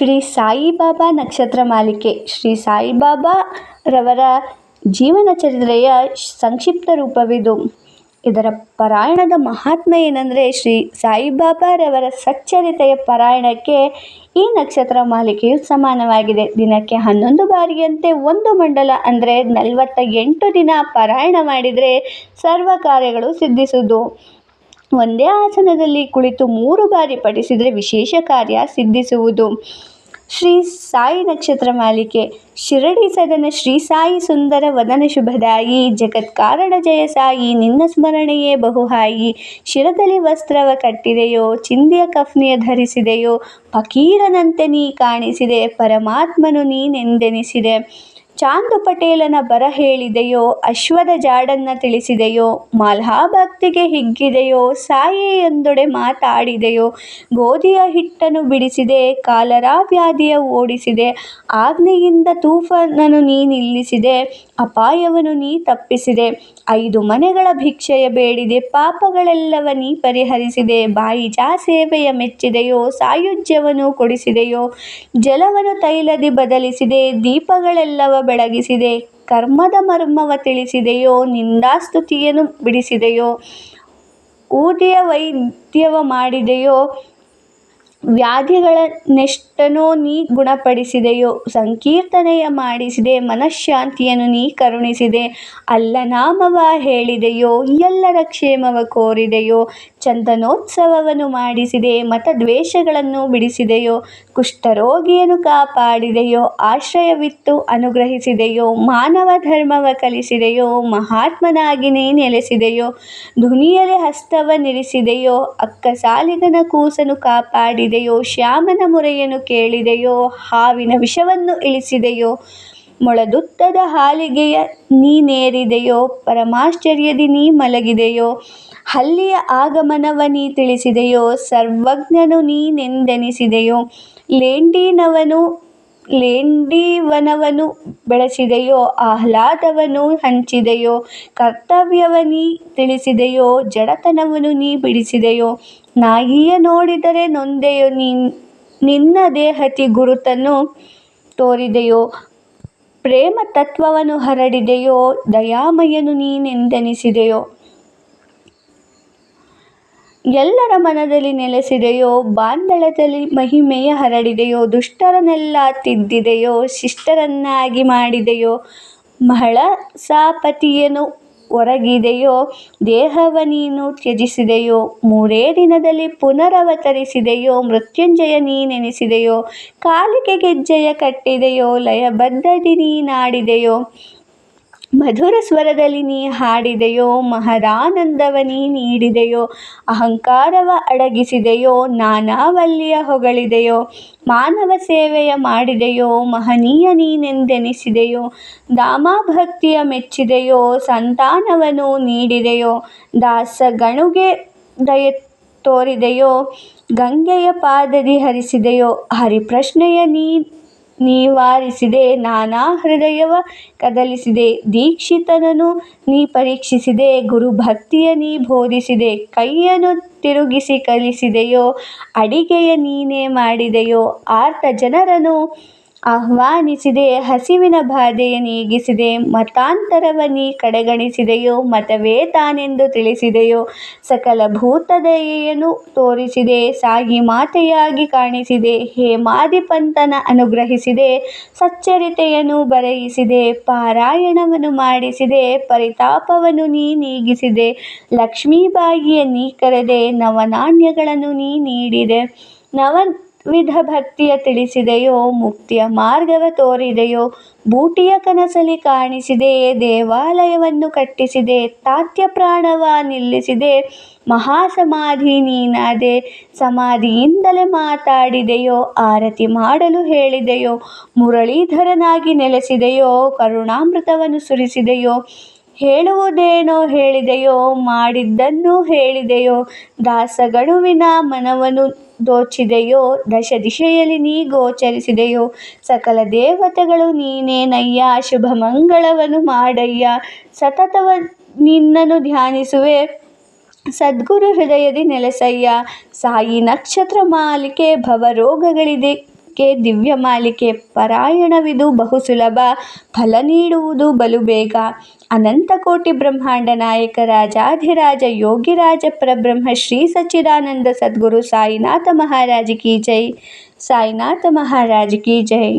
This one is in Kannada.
ಶ್ರೀ ಸಾಯಿಬಾಬಾ ನಕ್ಷತ್ರ ಮಾಲಿಕೆ. ಶ್ರೀ ಸಾಯಿಬಾಬಾ ರವರ ಜೀವನ ಚರಿತ್ರೆಯ ಸಂಕ್ಷಿಪ್ತ ರೂಪವಿದು. ಇದರ ಪರಾಯಣದ ಮಹಾತ್ಮೆ ಏನಂದರೆ ಶ್ರೀ ಸಾಯಿಬಾಬಾರವರ ಸಚ್ಚರಿತೆಯ ಪರಾಯಣಕ್ಕೆ ಈ ನಕ್ಷತ್ರ ಮಾಲಿಕೆಯು ಸಮಾನವಾಗಿದೆ. ದಿನಕ್ಕೆ ಹನ್ನೊಂದು ಬಾರಿಯಂತೆ ಒಂದು ಮಂಡಲ, ಅಂದರೆ ನಲವತ್ತ ಎಂಟು ದಿನ ಪಾರಾಯಣ ಮಾಡಿದರೆ ಸರ್ವ ಕಾರ್ಯಗಳು ಸಿದ್ಧಿಸುವುದು. ಒಂದೇ ಆಸನದಲ್ಲಿ ಕುಳಿತು ಮೂರು ಬಾರಿ ಪಠಿಸಿದರೆ ವಿಶೇಷ ಕಾರ್ಯ ಸಿದ್ಧಿಸುವುದು. ಶ್ರೀ ಸಾಯಿ ನಕ್ಷತ್ರ ಮಾಲಿಕೆ. ಶಿರಡಿ ಸದನ ಶ್ರೀ ಸಾಯಿ ಸುಂದರ ವದನ ಶುಭದಾಯಿ. ಜಗತ್ಕಾರಣ ಜಯ ಸಾಯಿ, ನಿನ್ನ ಸ್ಮರಣೆಯೇ ಬಹುಹಾಯಿ. ಶಿರದಲ್ಲಿ ವಸ್ತ್ರವ ಕಟ್ಟಿದೆಯೋ, ಚಿಂದಿಯ ಕಫ್ನಿಯ ಧರಿಸಿದೆಯೋ, ಫಕೀರನಂತೆ ನೀ ಕಾಣಿಸಿದೆ, ಪರಮಾತ್ಮನು ನೀನೆಂದೆನಿಸಿದೆ. ಚಾಂದು ಪಟೇಲನ ಬರ ಹೇಳಿದೆಯೋ, ಅಶ್ವದ ಜಾಡನ್ನ ತಿಳಿಸಿದೆಯೋ ಮಾಲ್ಹಾ ಭಕ್ತಿಗೆ ಹಿಗ್ಗಿದೆಯೋ, ಸಾಯಿ ಎಂದೊಡೆ ಮಾತಾಡಿದೆಯೋ, ಗೋಧಿಯ ಹಿಟ್ಟನ್ನು ಬಿಡಿಸಿದೆ, ಕಾಲರ ವ್ಯಾಧಿಯ ಓಡಿಸಿದೆ, ಆಜ್ಞೆಯಿಂದ ತೂಫಾನನು ನೀ ನಿಲ್ಲಿಸಿದೆ ಅಪಾಯವನ್ನು ನೀ ತಪ್ಪಿಸಿದೆ, ಐದು ಮನೆಗಳ ಭಿಕ್ಷೆಯ ಬೇಡಿದೆ, ಪಾಪಗಳೆಲ್ಲವ ನೀ ಪರಿಹರಿಸಿದೆ, ಬಾಯಿ ಜಾ ಸೇವೆಯ ಮೆಚ್ಚಿದೆಯೋ ಸಾಯುಜ್ಯವನ್ನು ಕೊಡಿಸಿದೆಯೋ, ಜಲವನ್ನು ತೈಲದಿ ಬದಲಿಸಿದೆ, ದೀಪಗಳೆಲ್ಲವ ಬೆಳಗಿಸಿದೆ. ಕರ್ಮದ ಮರ್ಮವ ತಿಳಿಸಿದೆಯೋ ನಿಂದಾಸ್ತುತಿಯನ್ನು ಬಿಡಿಸಿದೆಯೋ ಊದಿಯ ವೈದ್ಯವ ಮಾಡಿದೆಯೋ ವ್ಯಾಧಿಗಳನ್ನೆಷ್ಟನೋ ನೀ ಗುಣಪಡಿಸಿದೆಯೋ, ಸಂಕೀರ್ತನೆಯ ಮಾಡಿಸಿದೆ, ಮನಃಶಾಂತಿಯನ್ನು ನೀ ಕರುಣಿಸಿದೆ, ಅಲ್ಲ ನಾಮವ ಹೇಳಿದೆಯೋ, ಎಲ್ಲರ ಕ್ಷೇಮವ ಕೋರಿದೆಯೋ, ಚಂದನೋತ್ಸವವನ್ನು ಮಾಡಿಸಿದೆ, ಮತದ್ವೇಷಗಳನ್ನು ಬಿಡಿಸಿದೆಯೋ, ಕುಷ್ಠರೋಗಿಯನ್ನು ಕಾಪಾಡಿದೆಯೋ, ಆಶ್ರಯವಿತ್ತು ಅನುಗ್ರಹಿಸಿದೆಯೋ, ಮಾನವ ಧರ್ಮವ ಕಲಿಸಿದೆಯೋ ಮಹಾತ್ಮನಾಗಿ ನೀ ನೆಲೆಸಿದೆಯೋ, ಧುನಿಯಲೆ ಹಸ್ತವ ನಿರಿಸಿದೆಯೋ ಅಕ್ಕ ಸಾಲಿಗನ ಕೂಸನು ಕಾಪಾಡಿದೆಯೋ ಶ್ಯಾಮನ ಮೊರೆಯನ್ನು ಕೇಳಿದೆಯೋ, ಹಾವಿನ ವಿಷವನ್ನು ಇಳಿಸಿದೆಯೋ, ಮೊಳದುತ್ತದ ಹಾಲಿಗೆಯ ನೀನೇರಿದೆಯೋ ಪರಮಾಶ್ಚರ್ಯದಿ ನೀ ಮಲಗಿದೆಯೋ, ಹಲ್ಲಿಯ ಆಗಮನವ ನೀ ತಿಳಿಸಿದೆಯೋ, ಸರ್ವಜ್ಞನು ನೀನೆಂದೆನಿಸಿದೆಯೋ ಲೇಂಡಿನವನು, ಲೇಂಡೀವನವನು ಬೆಳೆಸಿದೆಯೋ, ಆಹ್ಲಾದವನು ಹಂಚಿದೆಯೋ, ಕರ್ತವ್ಯವ ನೀ ತಿಳಿಸಿದೆಯೋ ಜಡತನವನ್ನು ನೀ ಬಿಡಿಸಿದೆಯೋ ನಾಯಿಯ ನೋಡಿದರೆ ನೊಂದೆಯೋ ನೀನ್, ನಿನ್ನ ದೇಹತಿ ಗುರುತನ್ನು ತೋರಿದೆಯೋ? ಪ್ರೇಮ ತತ್ವವನ್ನು ಹರಡಿದೆಯೋ? ದಯಾಮಯನು ನೀನೆಂದೆನಿಸಿದೆಯೋ? ಎಲ್ಲರ ಮನದಲ್ಲಿ ನೆಲೆಸಿದೆಯೋ? ಬಾಂಧಳದಲ್ಲಿ ಮಹಿಮೆಯ ಹರಡಿದೆಯೋ? ದುಷ್ಟರನ್ನೆಲ್ಲ ತಿದ್ದಿದೆಯೋ? ಶಿಷ್ಟರನ್ನಾಗಿ ಮಾಡಿದೆಯೋ? ಮಹಳಸಾಪತಿಯನ್ನು ಒರಗಿದೆಯೋ? ದೇಹವ ನೀನು ತ್ಯಜಿಸಿದೆಯೋ? ಮೂರೇ ದಿನದಲ್ಲಿ ಪುನರವತರಿಸಿದೆಯೋ? ಮೃತ್ಯುಂಜಯ ನೀನೆನಿಸಿದೆಯೋ? ಕಾಲಿಗೆ ಗೆಜ್ಜೆಯ ಕಟ್ಟಿದೆಯೋ? ಲಯಬದ್ಧದಿ ನೀನಾಡಿದೆಯೋ? ಮಧುರ ಸ್ವರದಲ್ಲಿ ನೀ ಹಾಡಿದೆಯೋ ಮಹದಾನಂದವ ನೀ ನೀಡಿದೆಯೋ, ಅಹಂಕಾರವ ಅಡಗಿಸಿದೆಯೋ, ನಾನಾವಲ್ಲಿಯ ಹೊಗಳಿದೆಯೋ, ಮಾನವ ಸೇವೆಯ ಮಾಡಿದೆಯೋ, ಮಹನೀಯ ನೀನೆಂದೆನಿಸಿದೆಯೋ, ದಾಮಭಕ್ತಿಯ ಮೆಚ್ಚಿದೆಯೋ, ಸಂತಾನವನು ನೀಡಿದೆಯೋ ದಾಸ ಗಣುಗೆ ದಯ ತೋರಿದೆಯೋ, ಗಂಗೆಯ ಪಾದದಿ ಹರಿಸಿದೆಯೋ, ಹರಿಪ್ರಶ್ನೆಯ ನೀ ನಿವಾರಿಸಿದೆ ನಾನಾ ಹೃದಯವ ಕದಲಿಸಿದೆ. ದೀಕ್ಷಿತನನು ನೀ ಪರೀಕ್ಷಿಸಿದೆ, ಗುರುಭಕ್ತಿಯ ನೀ ಬೋಧಿಸಿದೆ, ಕೈಯನ್ನು ತಿರುಗಿಸಿ ಕಲಿಸಿದೆಯೋ, ಅಡಿಗೆಯ ನೀನೇ ಮಾಡಿದೆಯೋ, ಆರ್ತ ಜನರನ್ನು ಆಹ್ವಾನಿಸಿದೆ, ಹಸಿವಿನ ಬಾಧೆಯ ನೀಗಿಸಿದೆ, ಮತಾಂತರವ ನೀ ಕಡೆಗಣಿಸಿದೆಯೋ, ಮತವೇ ತಾನೆಂದು ತಿಳಿಸಿದೆಯೋ, ಸಕಲ ಭೂತದಯೆಯನ್ನು ತೋರಿಸಿದೆ, ಸಾಗಿ ಮಾತೆಯಾಗಿ ಕಾಣಿಸಿದೆ ಹೇಮಾದಿಪಂತನ ಅನುಗ್ರಹಿಸಿದೆ, ಸಚ್ಚರಿತೆಯನ್ನು ಬರೆಯಿಸಿದೆ, ಪಾರಾಯಣವನ್ನು ಮಾಡಿಸಿದೆ, ಪರಿತಾಪವನ್ನು ನೀ ನೀಗಿಸಿದೆ, ಲಕ್ಷ್ಮೀಬಾಯಿಯ ನೀ ಕರೆದೆ, ನವನಾಣ್ಯಗಳನ್ನು ನೀ ನೀಡಿದೆ, ನವ ವಿಧ ಭಕ್ತಿಯ ತಿಳಿಸಿದೆಯೋ, ಮುಕ್ತಿಯ ಮಾರ್ಗವ ತೋರಿದೆಯೋ, ಬೂಟಿಯ ಕನಸಲಿ ಕಾಣಿಸಿದೆಯೇ ದೇವಾಲಯವನ್ನು ಕಟ್ಟಿಸಿದೆ, ತಾತ್ಯ ಪ್ರಾಣವ ನಿಲ್ಲಿಸಿದೆ, ಮಹಾಸಮಾಧಿ ನೀನಾದೆ ಸಮಾಧಿಯಿಂದಲೇ ಮಾತಾಡಿದೆಯೋ, ಆರತಿ ಮಾಡಲು ಹೇಳಿದೆಯೋ, ಮುರಳೀಧರನಾಗಿ ನೆಲೆಸಿದೆಯೋ, ಕರುಣಾಮೃತವನ್ನು ಸುರಿಸಿದೆಯೋ ಹೇಳುವುದೇನೋ ಹೇಳಿದೆಯೋ, ಮಾಡಿದ್ದನ್ನು ಹೇಳಿದೆಯೋ ದಾಸಗಳುವಿನ ಮನವನ್ನು ದೋಚಿದೆಯೋ ದಶ ದಿಶೆಯಲ್ಲಿ ನೀ ಗೋಚರಿಸಿದೆಯೋ, ಸಕಲ ದೇವತೆಗಳು ನೀನೇನಯ್ಯ ಶುಭ ಮಂಗಳವನ್ನು ಮಾಡಯ್ಯ, ಸತತವ ನಿನ್ನನ್ನು ಧ್ಯಾನಿಸುವೆ, ಸದ್ಗುರು ಹೃದಯದಿ ನೆಲೆಸಯ್ಯ, ಸಾಯಿ ನಕ್ಷತ್ರ ಮಾಲಿಕೆ ಭವರೋಗಗಳಿದೆ. ಕೆ ದಿವ್ಯ ಮಾಲಿಕೆ ಪಾರಾಯಣವಿದು ಬಹು ಸುಲಭ ಫಲ ನೀಡುವುದು ಬಲು ಬೇಗ ಅನಂತ ಕೋಟಿ ಬ್ರಹ್ಮಾಂಡ ನಾಯಕ ರಾಜಾಧಿರಾಜ ಯೋಗಿರಾಜ ಪರಬ್ರಹ್ಮ ಶ್ರೀ ಸಚ್ಚಿದಾನಂದ ಸದ್ಗುರು ಸಾಯಿನಾಥ ಮಹಾರಾಜ್ ಕಿ ಜೈ ಸಾಯಿನಾಥ ಮಹಾರಾಜ್ ಕಿ ಜೈ